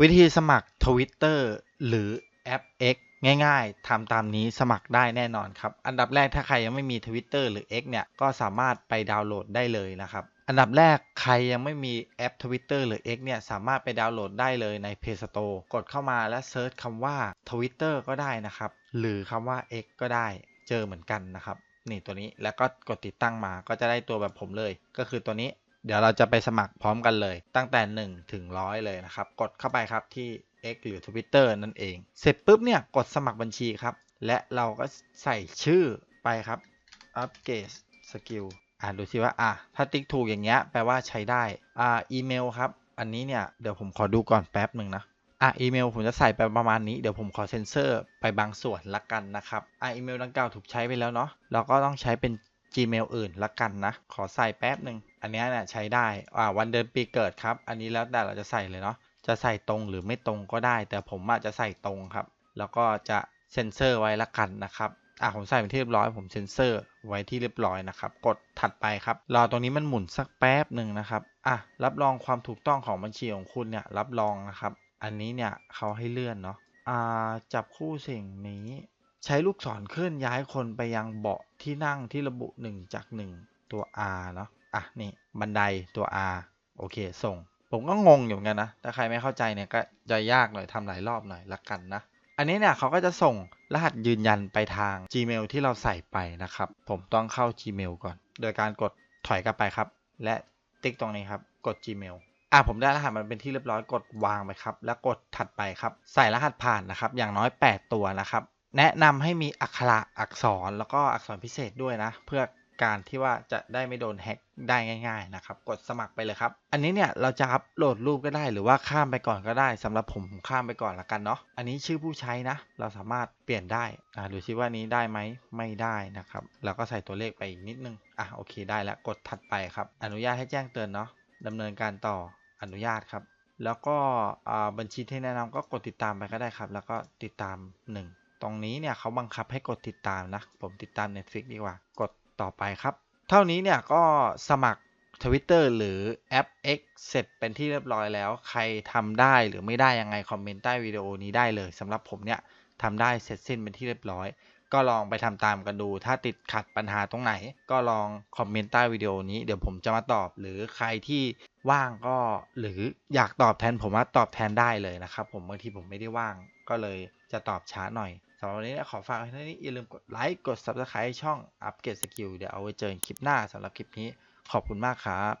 วิธีสมัคร Twitter หรือแอป X ง่ายๆทำตามนี้สมัครได้แน่นอนครับ อันดับแรกถ้าใครยังไม่มี Twitter หรือ X เนี่ย ก็สามารถไปดาวน์โหลดได้เลยนะครับ อันดับแรกใครยังไม่มีแอป Twitter หรือ X เนี่ย สามารถไปดาวน์โหลดได้เลยใน Play Store กดเข้ามาและเซิร์ชคำว่า Twitter ก็ได้นะครับ หรือคำว่า X ก็ได้ เจอเหมือนกันนะครับ นี่ตัวนี้แล้วก็กดติดตั้งมาก็จะได้ตัวแบบผมเลย ก็คือตัวนี้ เดี๋ยวเราจะไปสมัครพร้อมกันเลย ตั้งแต่ 1 ถึง 100 เลยนะครับ กดเข้าไปครับที่ X หรือ Twitter นั่นเอง เสร็จปุ๊บเนี่ยกดสมัครบัญชีครับ และเราก็ใส่ชื่อไปครับ อัปเกรดสกิลอ่านดูซิว่าอะถ้าติ๊กถูกอย่างเงี้ยแปลว่าใช้ได้อ่าอีเมลครับ อันนี้เนี่ยเดี๋ยวผมขอดูก่อนแป๊บหนึ่งนะอะอีเมลผมจะใส่ไปประมาณนี้เดี๋ยวผมขอเซ็นเซอร์ไปบางส่วนละกันนะครับอะอีเมลดังกล่าวถูกใช้ไปแล้วเนาะเราก็ต้องใช้เป็น Gmail อื่นละกันนะ ขอใส่แป๊บหนึ่ง อันนี้เนี่ยใช้ได้ อ่าวันเดือนปีเกิดครับ อันนี้แล้วแต่เราจะใส่เลยเนาะ จะใส่ตรงหรือไม่ตรงก็ได้ แต่ผมอาจจะใส่ตรงครับ แล้วก็จะเซ็นเซอร์ไว้ละกันนะครับ อะผมใส่เป็นที่เรียบร้อย ผมเซ็นเซอร์ไว้ที่เรียบร้อยนะครับ กดถัดไปครับ รอตรงนี้มันหมุนสักแป๊บหนึ่งนะครับ อะรับรองความถูกต้องของบัญชีของคุณเนี่ยรับรองนะครับ อันนี้เนี่ยเขาให้เลื่อนเนาะ อ่าจับคู่สิ่งนี้ ใช้ลูกศรเคลื่อนย้ายคนไปยังเบาะที่นั่งที่ระบุ 1 จาก 1 ตัว R เนาะอะนี่บันไดตัว R โอเค ส่ง ผมก็งงอยู่เหมือนกันนะ ถ้าใครไม่เข้าใจเนี่ยก็จะยากหน่อยทำหลายรอบหน่อยละกันนะ อันนี้เนี่ยเขาก็จะส่งรหัสยืนยันไปทาง Gmail ที่เราใส่ไปนะครับ ผมต้องเข้า Gmail ก่อน โดยการกดถอยกลับไปครับ และติ๊กตรงนี้ครับ กด Gmail อะผมได้รหัสมันเป็นที่เรียบร้อยกดวางไปครับ แล้วกดถัดไปครับ ใส่รหัสผ่านนะครับ อย่างน้อย 8 ตัวนะครับ แนะนำให้มีอักขระอักษรแล้วก็อักษรพิเศษด้วยนะ เพื่อการที่ว่าจะได้ไม่โดนแฮ็กได้ง่าย ๆนะครับ กดสมัครไปเลยครับ อันนี้เนี่ยเราจะอัปโหลดรูปก็ได้หรือว่าข้ามไปก่อนก็ได้สำหรับผมข้ามไปก่อนละกันเนาะอันนี้ชื่อผู้ใช้นะ เราสามารถเปลี่ยนได้อ่าดูซิว่านี้ได้ไหมไม่ได้นะครับแล้วก็ใส่ตัวเลขไปอีกนิดนึงอะโอเคได้แล้วกดถัดไปครับ อนุญาตให้แจ้งเตือนเนาะดำเนินการต่ออนุญาตครับ แล้วก็บัญชีที่แนะนำก็กดติดตามไปก็ได้ครับ แล้วก็ติดตาม 1 ตรงนี้เนี่ยเขาบังคับให้กดติดตามนะ ผมติดตาม Netflix ดีกว่ากดต่อไปครับ เท่านี้เนี่ยก็สมัคร Twitter หรือแอป X เสร็จเป็นที่เรียบร้อยแล้ว ใครทำได้หรือไม่ได้ยังไง คอมเมนต์ใต้วิดีโอนี้ได้เลยสำหรับผมเนี่ยทำได้เสร็จสิ้นเป็นที่เรียบร้อย ก็ลองไปทำตามกันดู ถ้าติดขัดปัญหาตรงไหน ก็ลองคอมเมนต์ใต้วิดีโอนี้เดี๋ยวผมจะมาตอบ หรือใครที่ว่างก็หรืออยากตอบแทนผมว่าตอบแทนได้เลยนะครับผมบางทีผมไม่ได้ว่างก็เลยจะตอบช้าหน่อย สำหรับวันนี้ขอฝากไว้เท่านี้อย่าลืมกดไลค์กด Subscribe ช่องอัปเกรดสกิลเดี๋ยวเอาไว้เจอกันคลิปหน้าสำหรับคลิปนี้ขอบคุณมากครับ